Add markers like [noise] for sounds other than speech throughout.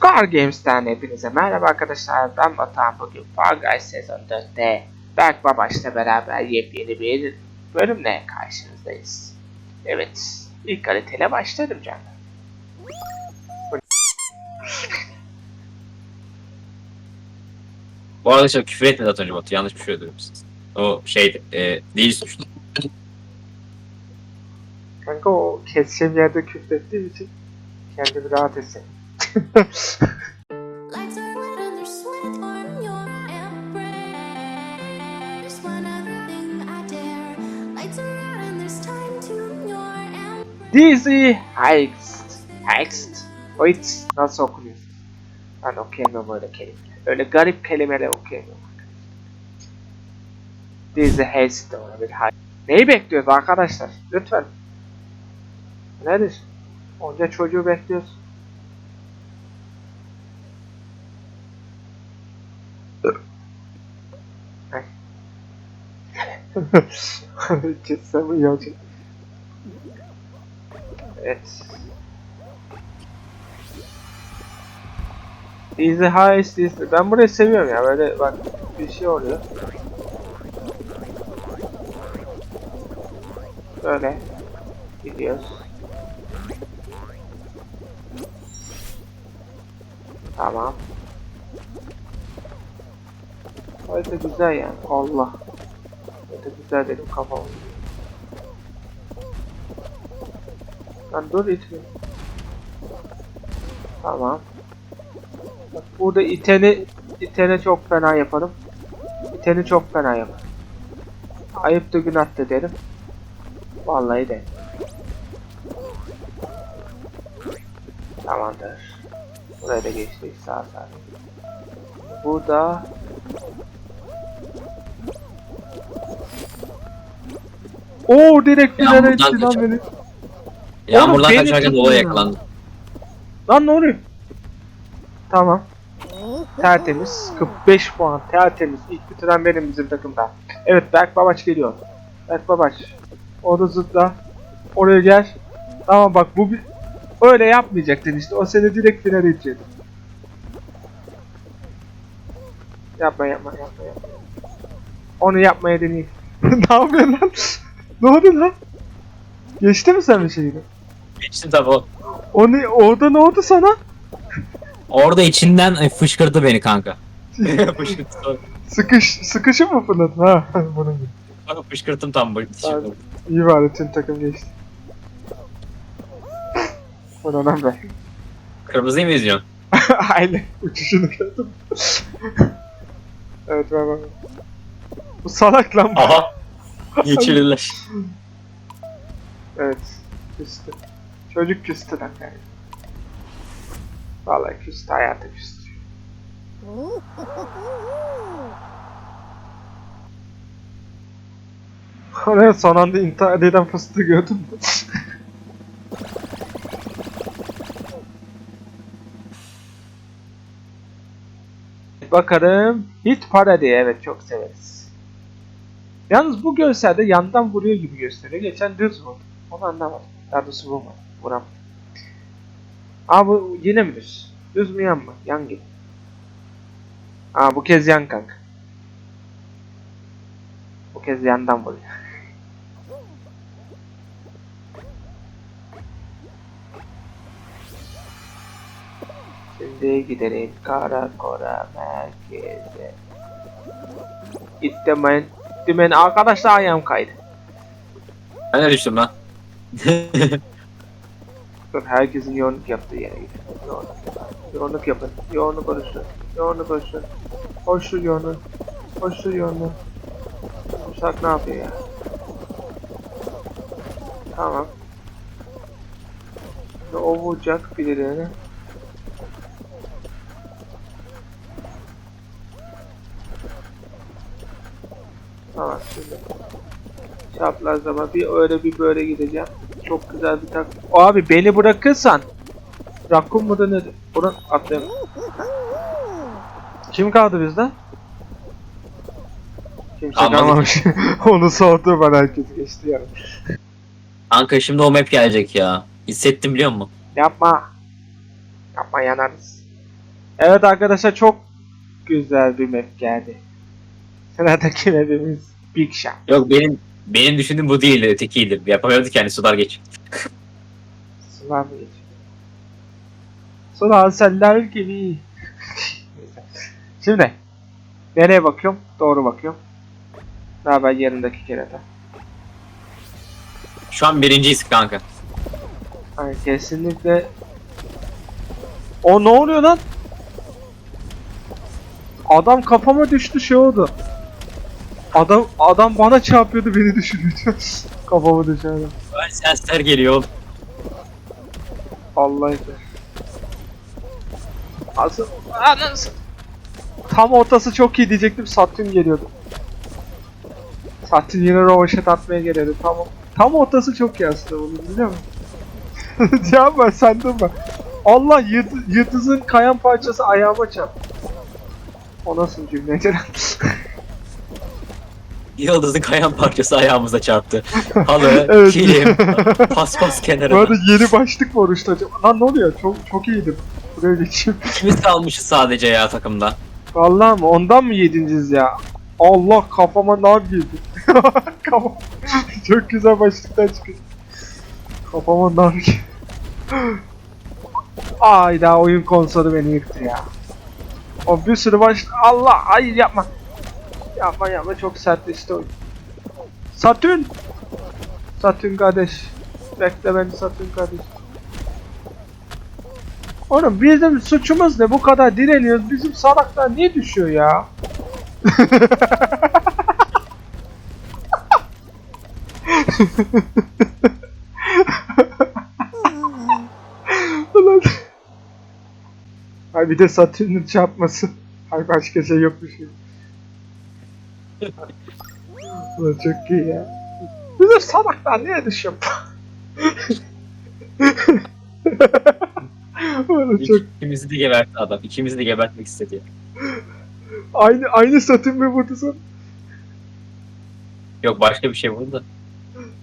Scar Games'ten hepinize merhaba arkadaşlar. Ben Batuhan bugün Fall Guys sezon 4'te Berk Babaş'la beraber yepyeni bir bölümle karşınızdayız. Evet, ilk kaliteyle başladım canım. Bu arada çok küfür etmedi az önce Batu. Yanlış bir şey ödüyorum siz. O şey e, değil suçlu. Kanka o keseceğim yerde küfrettiğim için kendimi rahat etsin. Dizzy Heist. Heist. Heist. Nasıl okunuyor? Ben okuyamıyorum öyle kelimeler. Öyle garip kelimeler okuyamıyorum. Dizzy Heist de olabilir. Neyi bekliyoruz arkadaşlar? Lütfen. Nedir? Onca çocuğu bekliyoruz. Kessem iyi olacak. Evet. Easy Heist Easy. Ben burayı seviyorum ya. Böyle bak bir şey oluyor. Böyle gidiyoruz. Tamam. Harita güzel yani. Allah. Harita güzel dedim kafam. Lan dur itme. Tamam. Bak burada iteni itene çok fena yaparım. İteni çok fena yaparım. Ayıp da günah da derim. Vallahi de. Tamamdır. Buraya da geçtik sağ sağ. Burada Oo direkt finale Yağmurdan etti lan kaçar. beni. Yağmurdan beni kaçarken olaya yakalandı. Lan ne oluyor? Tamam. Tertemiz. 45 puan. Tertemiz. İlk bitiren benim bizim takımda. Evet Berk Babaç geliyor. Berk Babaç. Orada zıpla. Oraya gel. Tamam bak bu bir... Öyle yapmayacaktın işte. O seni direkt finale itecekti. Yapma yapma yapma yapma. Onu yapmaya deneyeyim. [laughs] ne yapıyorsun lan? Ne oldu lan? Geçti mi sen bir şeyini? Geçtim tabi o. O ne, orada ne oldu sana? Orada içinden e, fışkırdı beni kanka. [laughs] fışkırttı. Sıkış, sıkışıp mı fırladın ha? [laughs] Bunun gibi. Kanka fışkırttım tam bu. İyi bari tüm takım geçti. [laughs] Bana lan be. Kırmızıyı mı izliyorsun? Aynen. Uçuşunu gördüm. evet ben ben. Bu salak lan bu. Aha. Geçirirler. Evet. Küstü. Çocuk küstü lan yani. Vallahi küstü hayata küstü. Oraya son anda intihar eden fıstığı gördün mü? Bakalım. Hit Parody evet çok severiz. Yalnız bu görselde yandan vuruyor gibi gösteriyor. Geçen düz vurdu. Onu anlamadım. Daha doğrusu vurmadı. Vuram. Aa bu yine mi düz? Düz mü yan mı? Yan gibi. Aa bu kez yan kanka. Bu kez yandan vuruyor. [laughs] Şimdi gidelim karakola merkeze. Gittim ben. Ben. Arkadaşlar ayağım kaydı. Ben de düştüm lan. [laughs] Dur herkesin yoğunluk yaptığı yere gidelim. Yoğunluk, yoğunluk yapın. Yoğunluk oluştur. Yoğunluk oluştur. Oluştur yoğunluk. Oluştur yoğunluk. Uşak ne yapıyor ya? Tamam. Şimdi o vuracak birilerini. Tamam şimdi. Çaprazlama bir öyle bir böyle gideceğim. Çok güzel bir tak. Abi beni bırakırsan. Rakun mu da nedir? Buradan atlayalım. Kim kaldı bizde? Kimse Kalmadı. kalmamış. [laughs] Onu sordu bana herkes geçti yani. Kanka şimdi o map gelecek ya. Hissettim biliyor musun? Yapma. Yapma yanarız. Evet arkadaşlar çok güzel bir map geldi. Sıradaki mapimiz Big Shot. Yok benim benim düşündüğüm bu değildi. Ötekiydi. Yapamıyorduk yani sular geç. Sular mı geçiyor? Sular seller gibi. Şimdi nereye bakıyorum? Doğru bakıyorum. Ne haber yanındaki kerata? Şu an birinciyiz kanka. Ay kesinlikle. O ne oluyor lan? Adam kafama düştü şey oldu. Adam adam bana çarpıyordu beni düşürüyordu. kafama düşüyordu. Ben sesler geliyor oğlum. Vallahi de. Asıl anasın. Tam ortası çok iyi diyecektim Satürn geliyordu. Satürn yine rovaşet atmaya geliyordu tam tam ortası çok iyi aslında bunu biliyor musun? [laughs] Cevap ver sen durma. Allah yıld- yıldızın kayan parçası ayağıma çarptı. O nasıl cümle Ceren? [laughs] Yıldızın kayan parçası ayağımıza çarptı. Halı, [laughs] Evet. kilim, paspas Bu kenarına. arada yeni başlık mı oruçta acaba? Lan ne oluyor? Çok çok iyiydim. Buraya geçeyim. [laughs] İkimiz kalmışız sadece ya takımda. Vallahi mı? Ondan mı yedinciz ya? Allah kafama nar girdi. [laughs] Kafam. Çok güzel başlıktan çıkıyor. Kafama nar girdi. [gasps] Ayda oyun konsolu beni yıktı ya. O bir sürü baş... Allah! Hayır yapma. Yapma yapma çok sertleşti oyun. Satürn! Satürn kardeş. Bekle beni Satürn kardeş. Oğlum bizim suçumuz ne? Bu kadar direniyoruz. Bizim salaklar niye düşüyor ya? Ulan. Ay bir de Satürn'ün çarpması. Ay başka şey yokmuş. gibi. Ulan çok iyi ya. Bizim salaklar niye düşüyor? Ulan çok İkimizi de gebertti adam. İkimizi de gebertmek istedi. Aynı aynı Satürn mü vurdu sana? Yok başka bir şey vurdu da.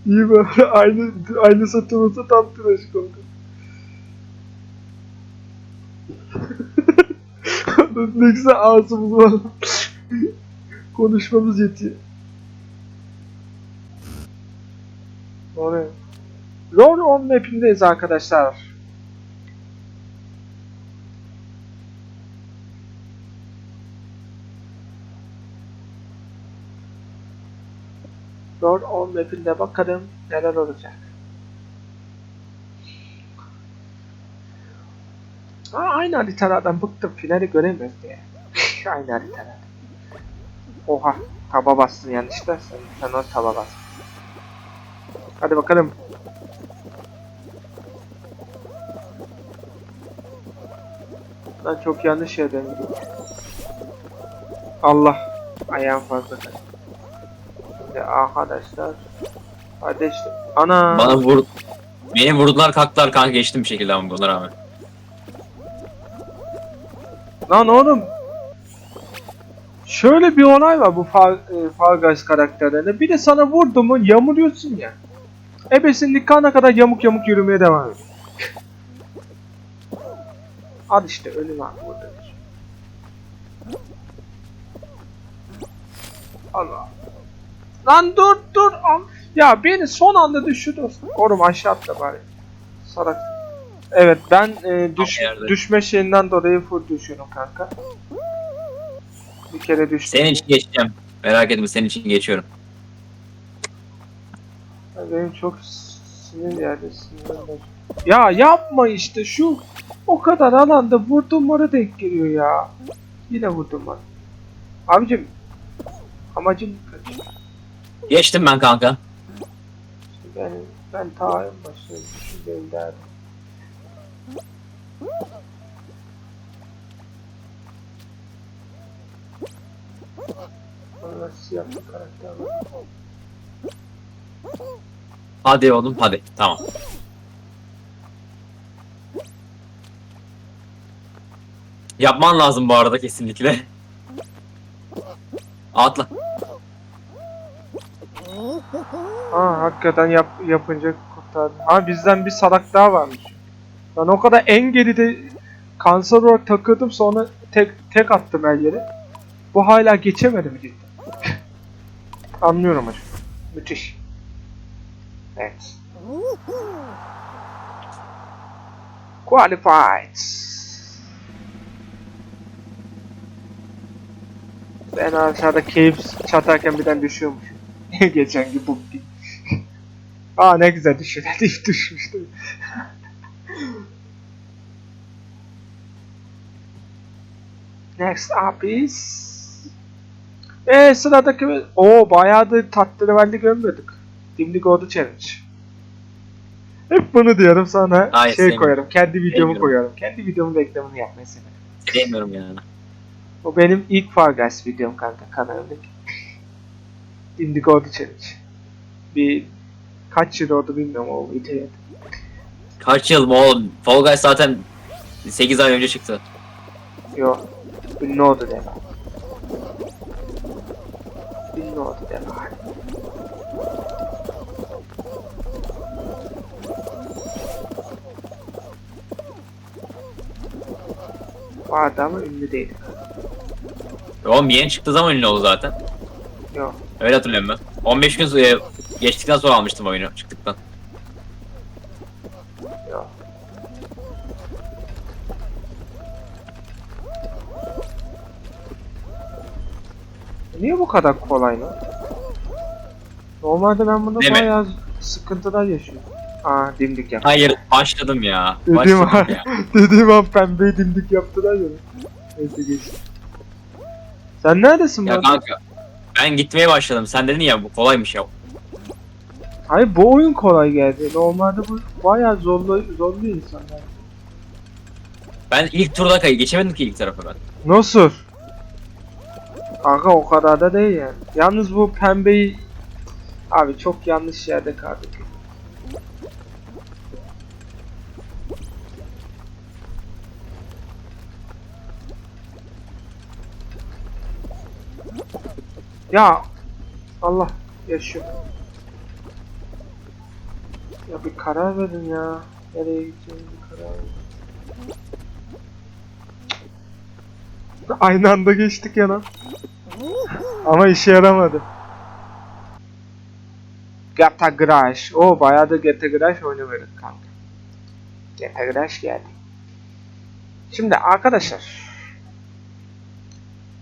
İyi böyle aynı aynı Satürn olsa tam tıraş oldu. [laughs] ne güzel ağzımız var. Konuşmamız yetiyor. Oraya. Lord on map'indeyiz arkadaşlar. Lord on map'inde bakalım neler olacak. Aa, aynı haritalardan bıktım finali göremiyoruz diye. [laughs] aynı haritalar. Oha taba bastın yanlışta sen, sen o taba bastın. Hadi bakalım. Ben çok yanlış yerden gidiyorum. Allah ayağım fazla kaçtı. Şimdi arkadaşlar. Hadi işte. Ana. Bana vur... Beni vurdular kalktılar kanka geçtim bir şekilde ama buna rağmen. Lan oğlum. Şöyle bir olay var bu Far, e, Fall Guys karakterlerinde. Bir de sana vurdu mu yamuruyorsun ya. Ebesin nikahına kadar yamuk yamuk yürümeye devam ediyor. Al işte önüme al burada. Allah. Lan dur dur. Ya beni son anda düşürdü. Oğlum aşağı atla bari. Sarak. Evet ben e, düş, düşme şeyinden dolayı full düşüyorum kanka. Bir kere düştüm. Senin için geçeceğim. Merak etme senin için geçiyorum. Benim çok sinir bozuldu. Ya yapma işte şu o kadar alanda vurdum bana denk geliyor ya. Yine vurdum bana. Abicim amacım kaç? Geçtim ben kanka. Ben ben ta en başta düşündüğüm derdim. Hadi oğlum hadi. Tamam. Yapman lazım bu arada kesinlikle. Atla. Ha hakikaten yap, yapınca kurtardı. Ha bizden bir salak daha varmış. Lan o kadar en geride kanser olarak takıldım sonra tek tek attım her yere. Bu hala geçemedi mi cidden? Anlıyorum hocam. Müthiş. Evet. Qualified. Ben aşağıda keyif çatarken birden düşüyormuş. [laughs] Geçen gibi bu gibi. [laughs] Aa ne güzel düşüyor. [laughs] İlk düşmüştüm. Next up is... Eee sıradaki... Oo bayağı da tatlıyı görmüyorduk. Dimdik oldu challenge. Hep bunu diyorum sonra Hayır, şey sevmiyorum. koyarım. Kendi videomu Sevmiyorum. koyarım. Kendi videomun reklamını yapmayı severim. Sevmiyorum yani. O benim ilk Far Guys videom kanka kanalımdaki. Dimdik oldu challenge. Bir kaç yıl oldu bilmiyorum o videoya. Kaç yıl mı oğlum? Fall Guys zaten 8 ay önce çıktı. Yo. Ünlü oldu deme. Ünlü oldu deme. O adamı ünlü değil. Oğlum yeni çıktığı zaman ünlü oldu zaten. Yo. Öyle hatırlıyorum ben. 15 gün e, geçtikten sonra almıştım oyunu çıktıktan. Bu kadar kolay lan? Normalde ben bunda Değil mi? bayağı sıkıntılar yaşıyorum. Aa dimdik yap. Hayır başladım ya. Dediğim Başladım an, ya. [laughs] dediğim an pembeyi dimdik yaptılar ya. Neyse geçti. Sen neredesin Ya lan? kanka ben gitmeye başladım. Sen dedin ya bu kolaymış ya. Hayır bu oyun kolay geldi. Normalde bu bayağı zorlu, zorlu insanlar. Ben ilk turda kayı geçemedim ki ilk tarafa ben. Nasıl? Kanka o kadar da değil yani. Yalnız bu pembeyi... Abi çok yanlış yerde kaldık. Ya Allah yaşıyor. Ya bir karar verin ya. Nereye gideceğim bir karar verin. Aynı anda geçtik ya lan. Ama işe yaramadı. Gata Garage. O bayağı da Gata Garage oynamıyorduk kanka. Gata Garage geldi. Şimdi arkadaşlar.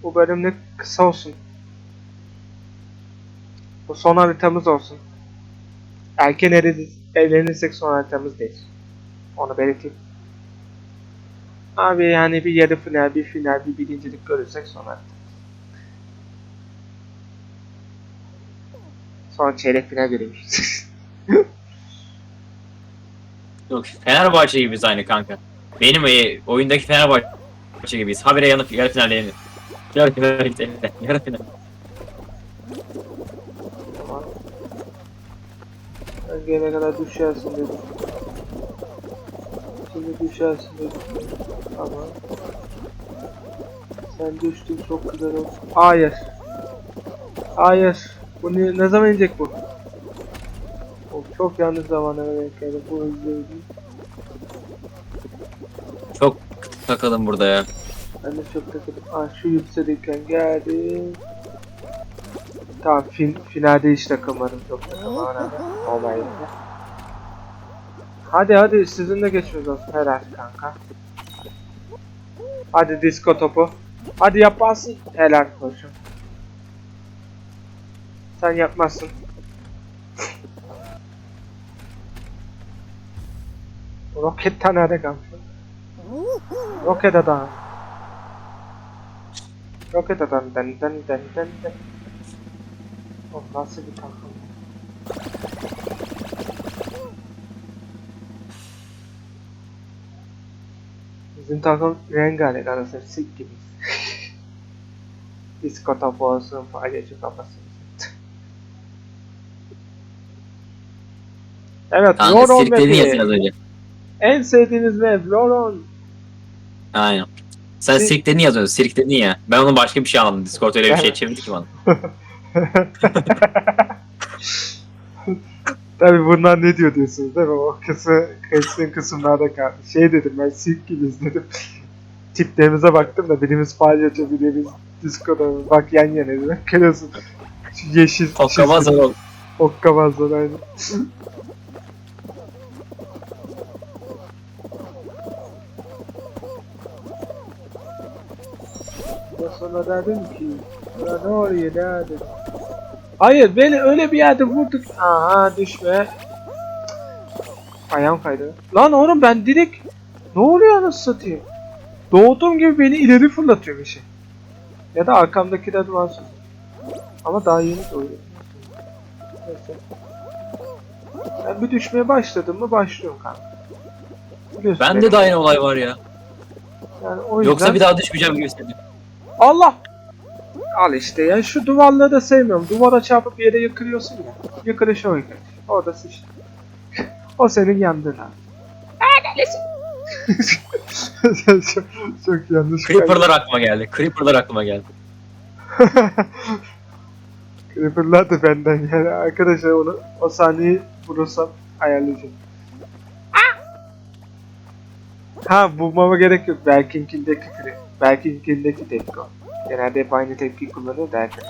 Bu bölümlük kısa olsun. Bu son haritamız olsun. Erken evlen- evlenirsek son haritamız değil. Onu belirteyim. Abi yani bir yarı final, bir final, bir birincilik görürsek sonra. Sonra çeyrek final görüyoruz. [laughs] Yok Fenerbahçe gibiyiz aynı kanka. Benim e, oyundaki Fenerbahçe gibiyiz. Habire yanıp yarı finalde yenir. Yarı finalde gidelim. Yarı final. Tamam. Ben gelene kadar düşersin dedim. Şimdi düşersin. Tamam. Sen düştün çok güzel oldu. Hayır. Hayır. Bu ne, ne zaman inecek bu? O çok yanlış zamana denk geldi. Bu değil. Çok takıldım burada ya. Ben de çok takıldım. Ah şu yükselirken geldi. Tamam fin, finalde hiç takılmadım çok takılmadım. Olay Hadi hadi sizinle geçiyoruz olsun helal kanka. Hadi disco topu. Hadi yaparsın. Helal koşun. Sen yapmazsın. Roket tane nerede kalmış? Roket adam. Roket adam den den den den den. O nasıl bir takım? Bizim takım rengarenk arasında sik gibi. [laughs] Disco topu olsun, palyaço kafası. evet, Kanka Loron map'i. En sevdiğiniz map Loron. Aynen. Sen Sirk- sirk dedin ya az önce. Sirk dedin ya. Ben onu başka bir şey anladım. Discord öyle bir şey çevirdi ki bana. [laughs] [laughs] Tabi bunlar ne diyor diyorsunuz değil mi? O kısmı, kısmın kısımlarda kaldı. Şey dedim ben sirk gibi izledim. tiplerimize baktım da birimiz palyaço birimiz diskoda bak yan yana bak [laughs] görüyorsun. Şu yeşil Okkamaz oğlum. Okkabazlar aynen. Ya sonra dedim ki ne oluyor ne dedim. Hayır beni öyle bir yerde vurduk. Aha düşme. Ayağım kaydı. Lan oğlum ben direkt ne oluyor anasını satayım. Doğduğum gibi beni ileri fırlatıyor bir şey. Ya da arkamdakiler duvarsız. Ama daha yeni doğuyor. Neyse. Ben bir düşmeye başladım mı başlıyorum kanka. Biliyorsun beni. de aynı olay var ya. Yani o yüzden... Yoksa bir daha düşmeyeceğim gibi hissediyorum. Allah! Al işte ya şu duvarları da sevmiyorum. Duvara çarpıp yere yıkılıyorsun ya. Yıkılış o yıkılış. Orada sıçtı. [laughs] o senin yandığın ha. [laughs] çok, çok yanlış. Creeper'lar aklıma geldi. Creeper'lar aklıma geldi. [laughs] Creeper'lar da benden yani arkadaşlar onu o sahneyi vurursam ayarlayacağım. Ha bulmama gerek yok. Berkinkindeki Creeper. Berkinkindeki tepki o. Genelde hep aynı tepki kullanıyor da herkes.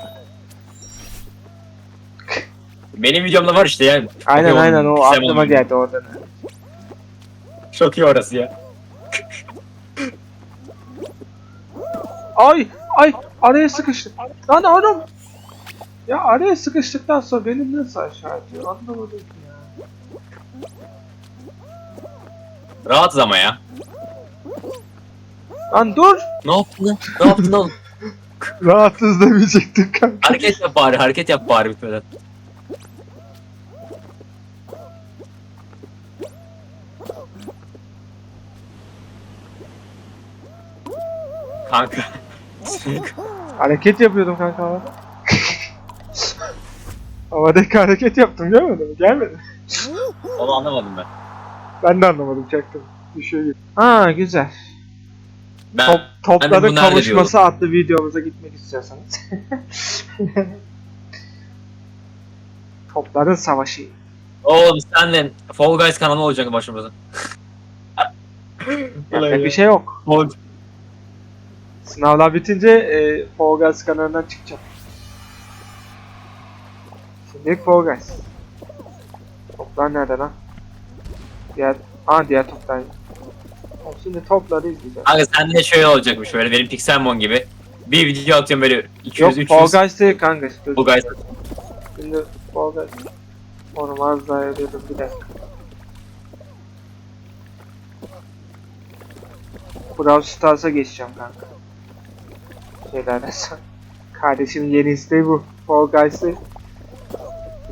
Benim videomda var işte yani. Aynen Pokemon aynen o aklıma geldi oradan. Çok iyi orası ya. Ay ay araya sıkıştım. Lan oğlum. Ya araya sıkıştıktan sonra beni nasıl aşağı atıyor anlamadım ki ya. Rahatız ama ya. Lan dur. Ne yaptın? Ne yaptın oğlum? Rahatsız demeyecektim kanka. Hareket yap bari, hareket yap bari bitmeden. Kanka. [laughs] Hareket yapıyordum kanka havada. Havadaki hareket yaptım görmedin mi? Gelmedi. Onu anlamadım ben. Ben de anlamadım çaktım. Düşüyor gibi. Ha güzel. Ben Top, topların nerede kavuşması adlı videomuza gitmek istiyorsanız. [laughs] Topların savaşı. oğlum senle Fall Guys kanalı olacak başımıza. [laughs] Yapacak bir şey yok. Fall- Sınavlar bitince e, Fall Guys kanalından çıkacağım. Şimdi Fall Guys. Toplar nerede lan? Diğer, aa diğer toplar. Tamam, Şimdi topları izleyeceğim. Kanka sende şöyle olacakmış böyle benim Pixelmon gibi. Bir video atıyorum böyle 200 Yok 300 Fall Guys değil kanka. Fall Guys. Şimdi Fall Guys. Onu az daha ediyordum bir dakika. Brawl Stars'a geçeceğim kanka. Şeylerden sonra. [laughs] Kardeşimin yeni isteği bu. Fall Guys'ı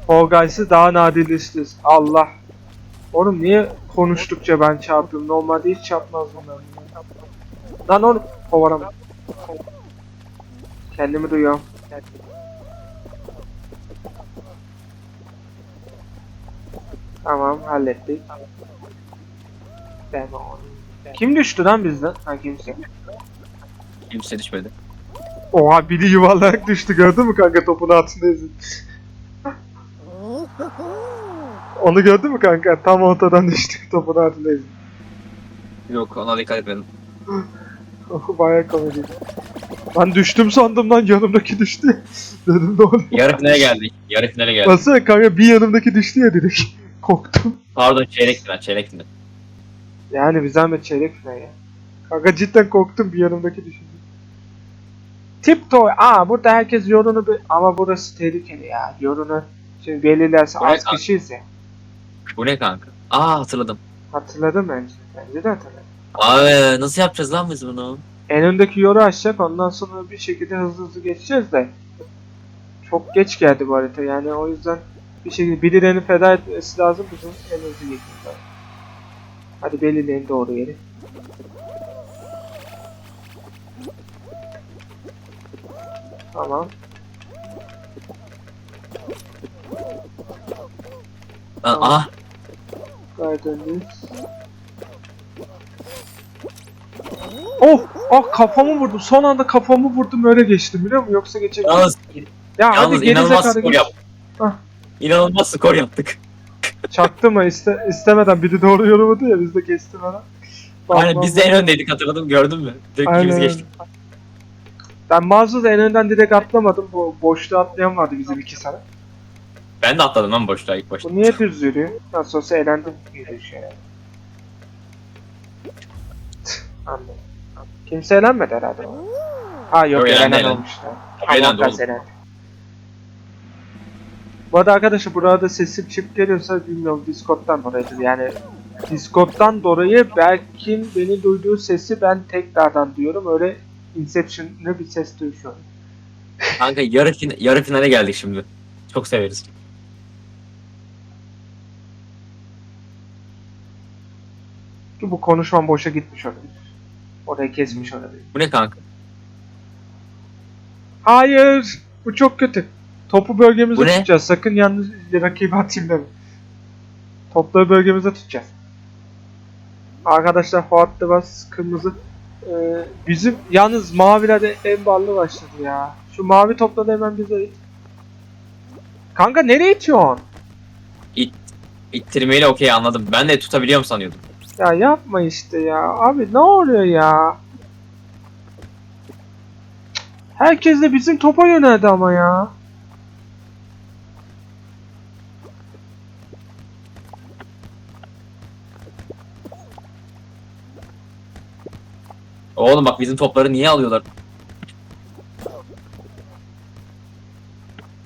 Fall Guys'ı daha nadirleştiririz. Allah. Oğlum niye konuştukça ben çarpıyorum? Normalde hiç çarpmaz bunlar. Lan oğlum kovaram. Kendimi duyuyorum. Tamam hallettik. Ben onu- Kim düştü lan bizden? Ha kimse. Kimse düşmedi. Oha biri yuvarlayarak düştü gördün mü kanka topun altında ezin. Onu gördün mü kanka? Tam ortadan düştü [laughs] topun altında ezin. Yok ona dikkat etmedim. Baya komedi. Ben düştüm sandım lan yanımdaki düştü. [laughs] Dedim ne oluyor? Yarı finale geldik. Yarı finale geldik. Nasıl kanka bir yanımdaki düştü ya direkt. [laughs] Korktum. Pardon çeyrek final, çeyrek final. Yani bir zahmet çeyrek final ya. Kanka cidden korktum bir yanımdaki düşünce. Tiptoe. Aa burada herkes yolunu. Ama burası tehlikeli ya. Yolunu şimdi belirlerse az kişiyiz ya. Bu ne kanka? Aa hatırladım. Hatırladım bence. Bence de hatırladım. Abi nasıl yapacağız lan biz bunu? En öndeki yolu açacak ondan sonra bir şekilde hızlı hızlı geçeceğiz de. Çok geç geldi bu harita yani o yüzden bir şekilde birilerini feda etmesi lazım bizim en hızlı geçmemiz lazım. Hadi belirleyin doğru yeri. Tamam. Tamam. ah Gördünüz. Oh! Ah kafamı vurdum. Son anda kafamı vurdum öyle geçtim biliyor musun? Yoksa geçemedim. yalnız, Ya yalnız inanılmaz skor geç. yaptık. Ah. İnanılmaz skor yaptık. Çaktı mı iste, istemeden biri doğru yorumladı ya biz de kestim hemen. Aynen biz de en öndeydik hatırladın mı? Gördün mü? Direkt ikimiz Aynen. geçtik. Ben mağazada en önden direkt atlamadım. Bu boşluğa atlayan vardı bizim iki sana. Ben de atladım lan boşluğa ilk başta. Bu niye düz yürüyor? Nasıl olsa eğlendim şey yani. Anladım. Kimse eğlenmedi herhalde. Ha yok, Yok, eğlenen eğlendi. olmuşlar. Eğlendi oğlum. eğlendi. Bu arada arkadaşlar burada sesim çip geliyorsa bilmiyorum Discord'dan dolayıdır yani Discord'dan dolayı Berk'in beni duyduğu sesi ben tekrardan duyuyorum öyle Inception'lı bir ses duyuyorum. Kanka yarı, fin- yarı finale geldik şimdi. Çok severiz. Ki bu konuşmam boşa gitmiş olabilir. Orayı kesmiş olabilir. Bu ne kanka? Hayır! Bu çok kötü. Topu bölgemizde Bu ne? tutacağız. Sakın yalnız rakibi atayım deme. Topları bölgemizde tutacağız. Arkadaşlar Fuat Bas kırmızı. Ee, bizim yalnız maviler de en ballı başladı ya. Şu mavi topları hemen bize it. Kanka nereye itiyorsun? İttirmeyle okey anladım. Ben de tutabiliyorum sanıyordum. Ya yapma işte ya. Abi ne oluyor ya? Herkes de bizim topa yöneldi ama ya. Oğlum bak bizim topları niye alıyorlar?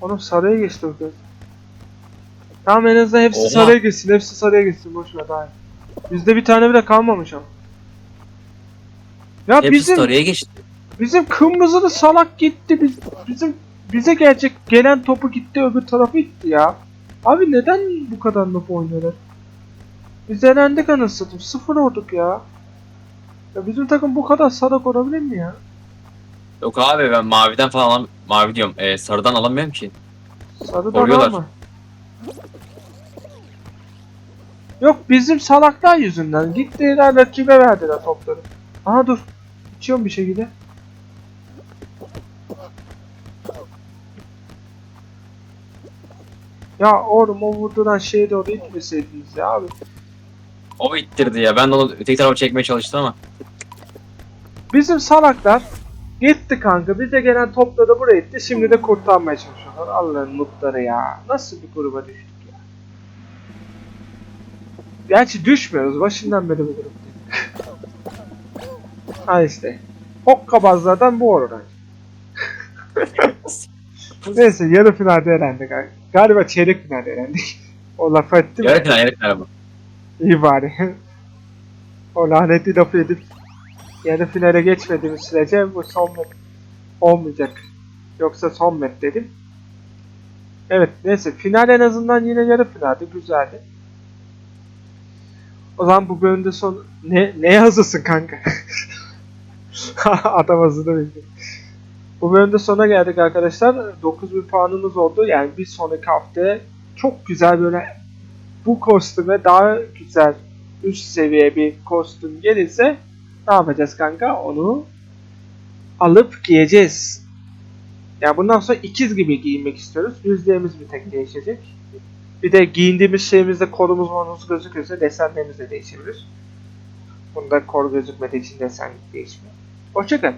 Oğlum sarıya geçti o kız. Tamam en azından hepsi Oha. sarıya geçsin. Hepsi sarıya geçsin. Boş ver daha iyi. Bizde bir tane bile kalmamış ama. Ya Hepsi bizim story'e geçti. bizim kırmızılı salak gitti. Biz, bizim bize gelecek gelen topu gitti öbür tarafa gitti ya. Abi neden bu kadar noob oynuyorlar? Biz elendik anasını satayım. Sıfır olduk ya. Ya bizim takım bu kadar salak olabilir mi ya? Yok abi ben maviden falan alam mavi diyorum. E, sarıdan alamıyorum ki. Sarıdan Oluyorlar. alma. Yok bizim salaklar yüzünden. Gittiler rakibe verdiler topları. Aha dur. İçiyorum bir şekilde. Ya oğlum o vurduran şeye doğru itmeseydiniz ya abi. O ittirdi ya. Ben de onu öteki tarafa çekmeye çalıştım ama. Bizim salaklar gitti kanka. Bize gelen topları buraya itti. Şimdi de kurtarmaya çalışıyorlar. Allah'ın mutları ya. Nasıl bir gruba düştük. Gerçi düşmüyoruz. Başından beri bu gruptayız. ha işte. Hokkabazlardan bu oradan. Neyse yarı finalde elendik. Galiba çeyrek finalde elendik. o laf etti mi? Yarı final yarı final bu. İyi bari. o lanetli lafı edip yarı finale geçmediğimiz sürece bu son met olmayacak. Yoksa son met dedim. Evet neyse final en azından yine yarı finaldi güzeldi. Zaman bu bölümde son ne neye hazırsın kanka? [laughs] Adam hazırda bekliyor. Bu bölümde sona geldik arkadaşlar. 9000 puanımız oldu. Yani bir sonraki haftaya çok güzel böyle bu kostüme daha güzel üst seviye bir kostüm gelirse ne yapacağız kanka? Onu alıp giyeceğiz. Yani bundan sonra ikiz gibi giyinmek istiyoruz. Yüzlerimiz bir tek değişecek. Bir de giyindiğimiz şeyimizde kolumuz monumuz gözükürse desenlerimiz de değişebilir. Bunda kol gözükmediği için desen değişmiyor. Hoşçakalın.